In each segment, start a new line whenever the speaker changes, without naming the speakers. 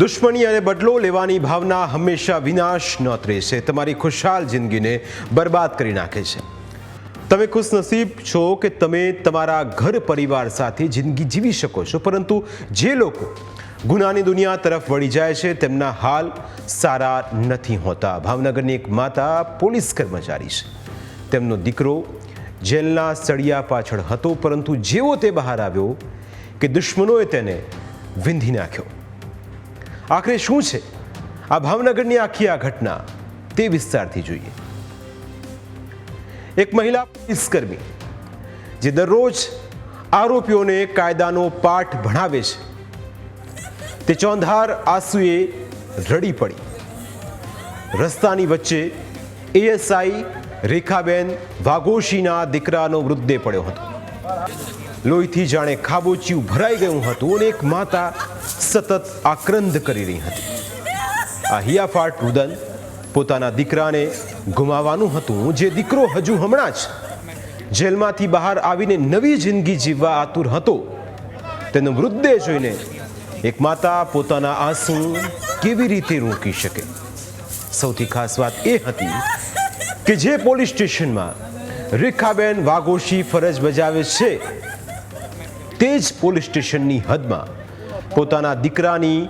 દુશ્મની અને બદલો લેવાની ભાવના હંમેશા વિનાશ નોતરે છે તમારી ખુશહાલ જિંદગીને બરબાદ કરી નાખે છે. તમે ખુશનસીબ છો કે તમે તમારા ઘર પરિવાર સાથે જિંદગી જીવી શકો છો, પરંતુ જે લોકો ગુનાની દુનિયા તરફ વળી જાય છે, તેમના હાલ સારા નથી હોતા. ભાવનગરની એક માતા પોલીસ કર્મચારી છે. તેમનો દીકરો જેલના સળિયા પાછળ હતો, પરંતુ જેવો તે બહાર આવ્યો કે દુશ્મનોએ તેને વિંધી નાખ્યો. આખરે શું છે? આ ભાવનગરની આખી આ ઘટના તે વિસ્તારથી જોઈએ. એક મહિલા પોલીસકર્મી જે દરરોજ આરોપીઓને કાયદાનો પાઠ ભણાવે છે, તે ચોંધાર આંસુએ રડી પડી. રસ્તાની વચ્ચે એએસઆઈ રેખાબેન વાઘોશીના દીકરાનો મૃતદેહ પડ્યો હતો. લોહીથી જાણે ખાબોચિયું ભરાઈ ગયું હતું અને એક માતા સતત આક્રંદ કરી રહી હતી. આ હિયાફાટ રુદન પોતાના દીકરાને ગુમાવવાનું હતું, જે દીકરો હજુ હમણાં જ જેલમાંથી બહાર આવીને નવી જિંદગી જીવવા આતુર હતો. તેનો મૃતદેહ જોઈને એક માતા પોતાના આંસુ કેવી રીતે રોકી શકે? સૌથી ખાસ વાત એ હતી કે જે પોલીસ સ્ટેશનમાં રેખાબેન વાઘોશી ફરજ બજાવે છે તે જ પોલીસ સ્ટેશનની હદમાં પોતાના દીકરાની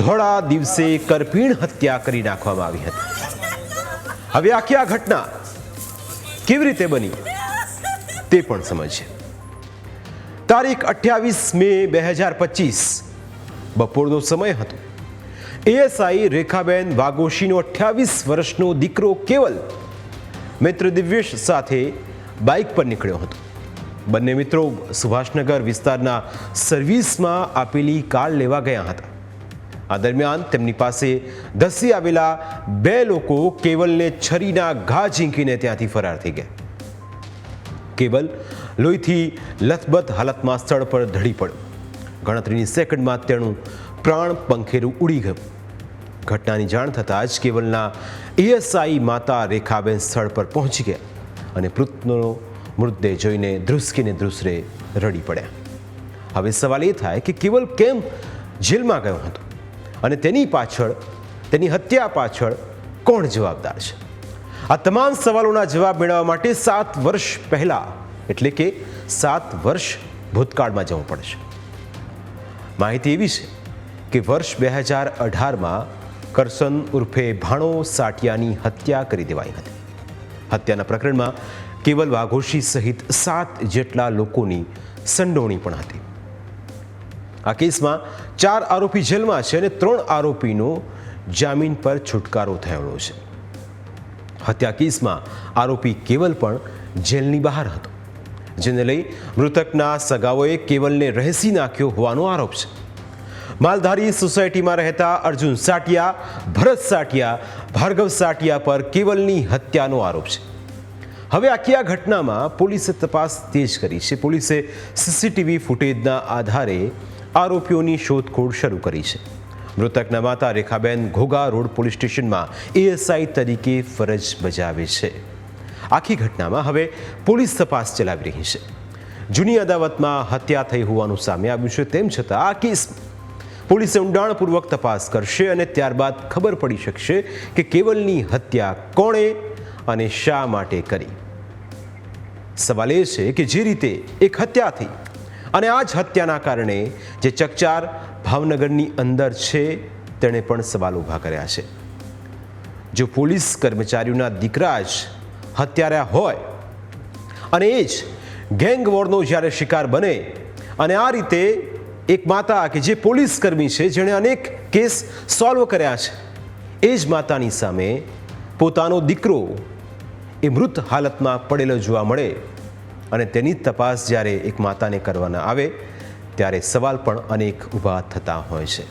ધોળા દિવસે કરપીણ હત્યા કરી નાખવામાં આવી હતી. હવે આખી આ ઘટના કેવી રીતે બની તે પણ સમજીએ તારીખ અઠ્યાવીસ મે બે હજાર પચીસ બપોરનો સમય હતો. એએસઆઈ રેખાબેન વાગોશીનો અઠ્યાવીસ વર્ષનો દીકરો કેવલ મિત્ર દિવ્યેશ સાથે બાઇક પર નીકળ્યો હતો. બંને મિત્રો સુભાષનગર વિસ્તારના સર્વિસમાં આપેલી કાર લેવા ગયા હતા. આ દરમિયાન તેમની પાસે ધસી આવેલા બે લોકો કેવલને છરીના ઘા ઝીંકીને ત્યાંથી ફરાર થઈ ગયા. કેવલ લોહીથી લથબથ હાલતમાં સ્થળ પર ધડી પડ્યો. ગણતરીની સેકન્ડમાં તેનું પ્રાણ પંખેરું ઉડી ગયું. ઘટનાની જાણ થતાં જ કેવલના એએસઆઈ માતા રેખાબેન સ્થળ પર પહોંચી ગયા અને મૃતનો મૃતદેહ જોઈને ધ્રુસકીને ધ્રુસરે રડી પડ્યા. હવે સવાલ એ થાય કે કેવલ કેમ જેલમાં ગયો હતો? અને તેની પાછળ, તેની હત્યા પાછળ કોણ જવાબદાર છે? આ તમામ સવાલોના જવાબ મેળવવા માટે સાત વર્ષ પહેલા, એટલે કે સાત વર્ષ ભૂતકાળમાં જવું પડશે. માહિતી એવી છે કે વર્ષ બે હજાર અઢારમાં કરસન ઉર્ફે ભાણો સાટિયાની હત્યા કરી દેવાઈ હતી. હત્યાના પ્રકરણમાં કેવલ વાઘોશી સહિત સાત જેટલા લોકોની સંડોવણી પણ હતી. આ કેસમાં ચાર આરોપી જેલમાં છે અને ત્રણ આરોપીનો જામીન પર છુટકારો થયેલો છે. હત્યા કેસમાં આરોપી કેવલ પણ જેલની બહાર હતો, જેને લઈ મૃતકના સગાઓએ કેવલને રહેસી નાખ્યો હોવાનો આરોપ છે. માલધારી સોસાયટીમાં રહેતા અર્જુન સાટિયા, ભરત સાટિયા, ભાર્ગવ સાટિયા પર કેવલની હત્યાનો આરોપ છે. હવે આખી આ ઘટનામાં પોલીસે તપાસ તેજ કરી છે. પોલીસે સીસીટીવી ફૂટેજના આધારે આરોપીઓની શોધખોળ શરૂ કરી છે. મૃતકના માતા રેખાબેન ઘોઘા રોડ પોલીસ સ્ટેશનમાં એએસઆઈ તરીકે ફરજ બજાવે છે. આખી ઘટનામાં હવે પોલીસ તપાસ ચલાવી રહી છે. જૂની અદાવતમાં હત્યા થઈ હોવાનું સામે આવ્યું છે. તેમ છતાં આ કેસ પોલીસે ઊંડાણપૂર્વક તપાસ કરશે અને ત્યારબાદ ખબર પડી શકશે કે કેવલની હત્યા કોણે અને શા માટે કરી? સવાલ એ છે કે જે રીતે એક હત્યા થઈ અને આ જ હત્યાના કારણે જે ચકચાર ભાવનગરની અંદર છે, તેણે પણ સવાલ ઊભા કર્યા છે. જો પોલીસ કર્મચારીઓના દીકરા જ હત્યારા હોય અને એ જ ગેંગ વોરનો જ્યારે શિકાર બને અને આ રીતે એક માતા કે જે પોલીસ કર્મી છે, જેણે અનેક કેસ સોલ્વ કર્યા છે, એ જ માતાની સામે પોતાનો દીકરો એ મૃત હાલતમાં પડેલો જોવા મળે અને તેની તપાસ જ્યારે એક માતાને કરવાના આવે, ત્યારે સવાલ પણ અનેક ઊભા થતા હોય છે.